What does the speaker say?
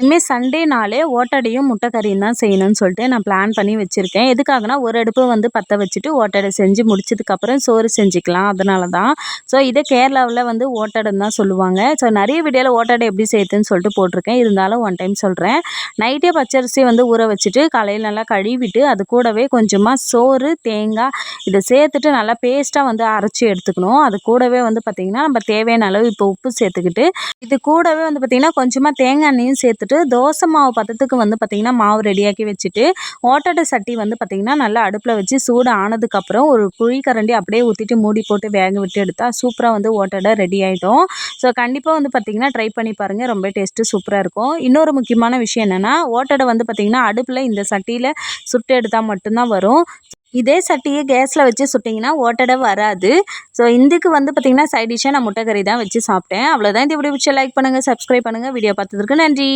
இனிமேல் சண்டேனாலே ஓட்டடையும் முட்டைக்கறியும் தான் செய்யணும்னு சொல்லிட்டு நான் பிளான் பண்ணி வச்சுருக்கேன். எதுக்காகனா ஒரு அடுப்பு வந்து பற்ற வச்சுட்டு ஓட்டடை செஞ்சு முடிச்சதுக்கப்புறம் சோறு செஞ்சுக்கலாம். அதனால தான். ஸோ இதே கேரளாவில் வந்து ஓட்டடைன்னு தான் சொல்லுவாங்க. ஸோ நிறைய வீடியோவில் ஓட்டடை எப்படி செய்யுதுன்னு சொல்லிட்டு போட்டிருக்கேன். இருந்தாலும் ஒன் டைம் சொல்கிறேன் நைட்டே பச்சரிசி வந்து ஊற வச்சுட்டு காலையில் நல்லா கழுவிட்டு அது கூடவே கொஞ்சமாக சோறு தேங்காய் இதை சேர்த்துட்டு நல்லா பேஸ்ட்டாக வந்து அரைச்சி எடுத்துக்கணும். அது கூடவே வந்து பார்த்திங்கன்னா நம்ம தேவையான அளவு இப்போ உப்பு சேர்த்துக்கிட்டு இது கூடவே வந்து பார்த்திங்கன்னா கொஞ்சமாக தேங்காய் எண்ணெயும் சேர்த்துட்டு தோசை மாவு பதத்துக்கு வந்து பார்த்திங்கன்னா மாவு ரெடியாக்கி வச்சுட்டு ஓட்டடை சட்டி வந்து பார்த்திங்கன்னா நல்லா அடுப்பில் வச்சு சூடு ஆனதுக்கப்புறம் ஒரு குழிக்கரண்டி அப்படியே ஊற்றிட்டு மூடி போட்டு வேக விட்டு எடுத்தால் சூப்பராக வந்து ஓட்டடை ரெடி ஆகிடும் ஸோ கண்டிப்பாக வந்து பார்த்திங்கன்னா ட்ரை பண்ணி பாருங்கள் ரொம்ப டேஸ்ட்டு சூப்பராக இருக்கும். இன்னொரு முக்கியமான விஷயம் என்னென்னா ஓட்டடை வந்து பார்த்திங்கன்னா அடுப்பில் இந்த சட்டியில் சுட்டு எடுத்தால் மட்டும்தான் வரும். இதே சட்டியை கேஸில் வச்சு சுட்டிங்கன்னா ஓட்டடை வராது. ஸோ இதுக்கு வந்து பார்த்திங்கன்னா சைட் டிஷ்ஷாக நான் முட்டைக்கறி தான் வச்சு சாப்பிட்டேன். அவ்வளோதான் இந்த வீடியோ பிடிச்ச லைக் பண்ணுங்கள் சப்ஸ்கிரைப் பண்ணுங்கள் வீடியோ பார்த்ததுக்கு நன்றி.